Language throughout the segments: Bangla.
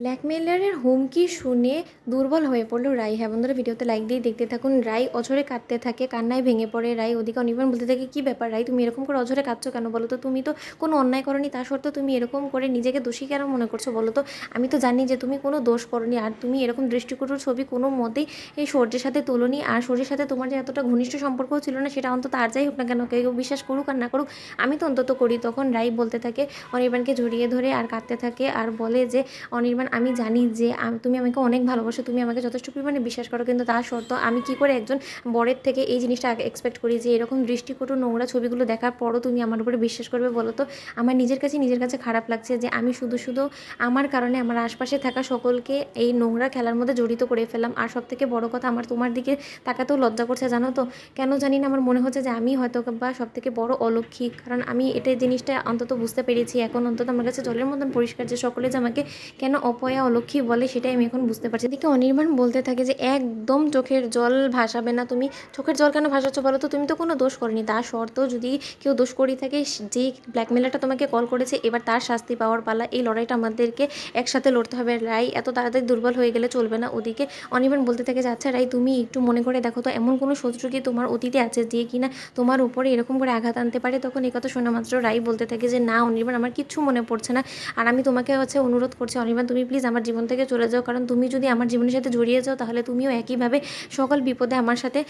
ব্ল্যাকমেলারের হুমকি শুনে দুর্বল হয়ে পড়ল রাই। হ্যাঁ বন্ধুরা, ভিডিওতে লাইক দিয়ে দেখতে থাকুন। রাই অঝরে কাঁদতে থাকে, কান্নায় ভেঙে পড়ে। রাই ওদিকে অনির্বাণ বলতে থাকে, কী ব্যাপার রাই, তুমি এরকম করে অঝরে কাঁদছো কেন? বলো তো, তুমি তো কোনো অন্যায় করনি, তা সত্ত্বেও তুমি এরকম করে নিজেকে দোষী কেন মনে করছ? বলো তো, আমি তো জানি যে তুমি কোনো দোষ করনি, আর তুমি এরকম দৃষ্টিকটুর ছবি কোনো মতেই এই সূর্যের সাথে তোলনি, আর সূর্যের সাথে তোমার যে এতটা ঘনিষ্ঠ সম্পর্ক ছিল না, সেটা অন্তত আর যাই হোক না কেন কেউ বিশ্বাস করুক আর না করুক, আমি তো অন্তত করি। তখন রাই বলতে থাকে, অনির্বাণকে জড়িয়ে ধরে আর কাঁদতে থাকে, আর বলে যে, অনির্বাণ আমি জানি যে তুমি আমাকে অনেক ভালোবাসো, তুমি আমাকে যথেষ্ট পরিমাণে বিশ্বাস করো, কিন্তু তা সত্ত্বেও আমি কি করে একজন বরের থেকে এই জিনিসটা এক্সপেক্ট করি যে, এরকম দৃষ্টিকটু নোংরা ছবিগুলো দেখার পরও তুমি আমার উপরে বিশ্বাস করবে বলো তো? আমার নিজের কাছে নিজের কাছে খারাপ লাগছে যে, আমি শুধু শুধু আমার কারণে আমার আশপাশে থাকা সকলকে এই নোংরা খেলার মধ্যে জড়িত করে ফেললাম। আর সব থেকে বড় কথা, আমার তোমার দিকে তাকাতেও লজ্জা করছে, জানো তো? কেন জানি না, আমার মনে হচ্ছে যে, আমি হয়তো বা সব থেকে বড় অলক্ষী। কারণ আমি এটা জিনিসটা অন্তত বুঝতে পেরেছি। এখন অন্তত আমার কাছে জলের মতন পরিষ্কার যে, সকলে যে আমাকে কেন অপয়া অলক্ষী বলে সেটাই আমি এখন বুঝতে পারছি। এদিকে অনির্বাণ বলতে থাকে যে, একদম চোখের জল ভাসাবে না তুমি। চোখের জল কেন ভাসাচ্ছ বলো তো? তুমি তো কোনো দোষ করনি। তা সত্ত্বেও যদি কেউ দোষ করি থাকে যেই ব্ল্যাকমেলারটা তোমাকে কল করেছে, এবার তার শাস্তি পাওয়ার পালা। এই লড়াইটা আমাদেরকে একসাথে লড়তে হবে। রাই এত তাড়াতাড়ি দুর্বল হয়ে গেলে চলবে না। ওদিকে অনির্বাণ বলতে থাকে যে আচ্ছা রাই, তুমি একটু মনে করে দেখো তো, এমন কোনো শত্রু কি তোমার অতীতে আছে যে কিনা তোমার উপরে এরকম করে আঘাত আনতে পারে? তখন এই কথা শোনা মাত্র রাই বলতে থাকে যে, না অনির্বাণ, আমার কিচ্ছু মনে পড়ছে না। আর আমি তোমাকে হচ্ছে অনুরোধ করছি, অনির্বাণ, তুমি প্লিজ আমার জীবন থেকে চলে যাও। কারণ তুমি যদি আমার জীবনের সাথে জড়িয়ে যাও, তাহলে তুমিও একইভাবে সকল বিপদে আমার সাথে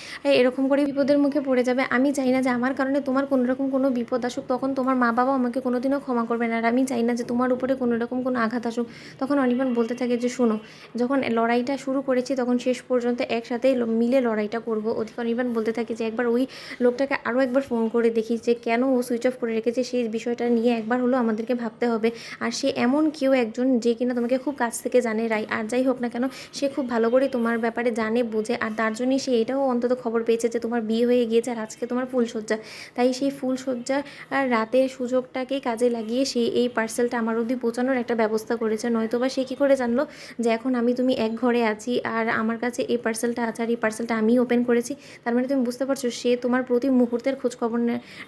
এরকম করে বিপদের মুখে পড়ে যাবে। আমি চাই না যে আমার কারণে তোমার কোনো রকম কোনো বিপদ আসুক, তখন তোমার মা বাবা আমাকে কোনোদিনও ক্ষমা করবে না। আর আমি চাই না যে তোমার উপরে কোনো রকম কোনো আঘাত আসুক। তখন অনির্বাণ বলতে থাকে যে, শোনো, যখন লড়াইটা শুরু করেছি, তখন শেষ পর্যন্ত একসাথে মিলে লড়াইটা করব। ওদিকে অনির্বাণ বলতে থাকে যে, একবার ওই লোকটাকে আরও একবার ফোন করে দেখি যে, কেন ও সুইচ অফ করে রেখেছে? সেই বিষয়টা নিয়ে একবার হলেও আমাদেরকে ভাবতে হবে। আর সে এমন কেউ একজন যে কিনা তোমাকে খুব কাছ থেকে জানে রাই। আর যাই হোক না কেন, সে খুব ভালো করে তোমার ব্যাপারে জানে, বোঝে, আর তার জন্যই সে এটাও অন্তত খবর পেয়েছে যে তোমার বিয়ে হয়ে গিয়েছে আর আজকে তোমার ফুলসজ্জা তাই সেই ফুলসজ্জা আর রাতের সুযোগটাকে কাজে লাগিয়ে সে এই পার্সেলটা আমার অবধি পৌঁছানোর একটা ব্যবস্থা করেছে। নয়তো বা সে কী করে জানলো যে এখন আমি তুমি এক ঘরে আছি আর আমার কাছে এই পার্সেলটা আছে আর এই পার্সেলটা আমি ওপেন করেছি। তার মানে তুমি বুঝতে পারছ, সে তোমার প্রতি মুহূর্তের খোঁজখবর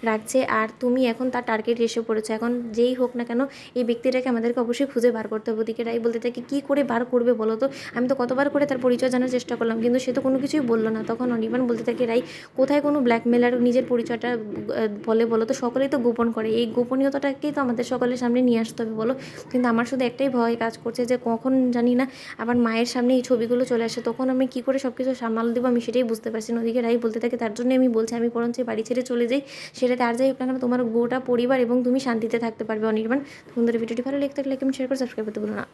রাখছে আর তুমি এখন তার টার্গেট এসে পড়েছো। এখন যেই হোক না কেন, এই ব্যক্তিটাকে আমাদেরকে অবশ্যই খুঁজে বার করতে হবে ওদিকে। রাই বলতে থাকে, কী করে বার করবে বলো তো? আমি তো কতবার করে তার পরিচয় জানার চেষ্টা করলাম, কিন্তু সে তো কোনো কিছুই বলল না। তখন অনির্বাণ বলতে থাকে, রাই, কোথায় কোনো ব্ল্যাকমেলার নিজের পরিচয়টা বলে বলো তো? সকলেই তো গোপন করে। এই গোপনীয়তাটাকেই তো আমাদের সকলের সামনে নিয়ে আসতে হবে, বলো? কিন্তু আমার শুধু একটাই ভয় কাজ করছে যে কখন জানি না, আবার মায়ের সামনে এই ছবিগুলো চলে আসে, তখন আমি কী করে সব কিছু সামাল দেবো আমি সেটাই বুঝতে পারছি না। ওদিকে রাই বলতে থাকে, তার জন্য আমি বলছি, আমি বরঞ্চ বাড়ি ছেড়ে চলে যাই। সেটাতে আর যাই হোক না তোমার গোটা পরিবার এবং তুমি শান্তিতে থাকতে পারবে অনির্বাণ। তোমাদের ভিডিওটি ভালো লেগে থাকলে শেয়ার করে সাবস্ক্রাইব করতে ভুলো না।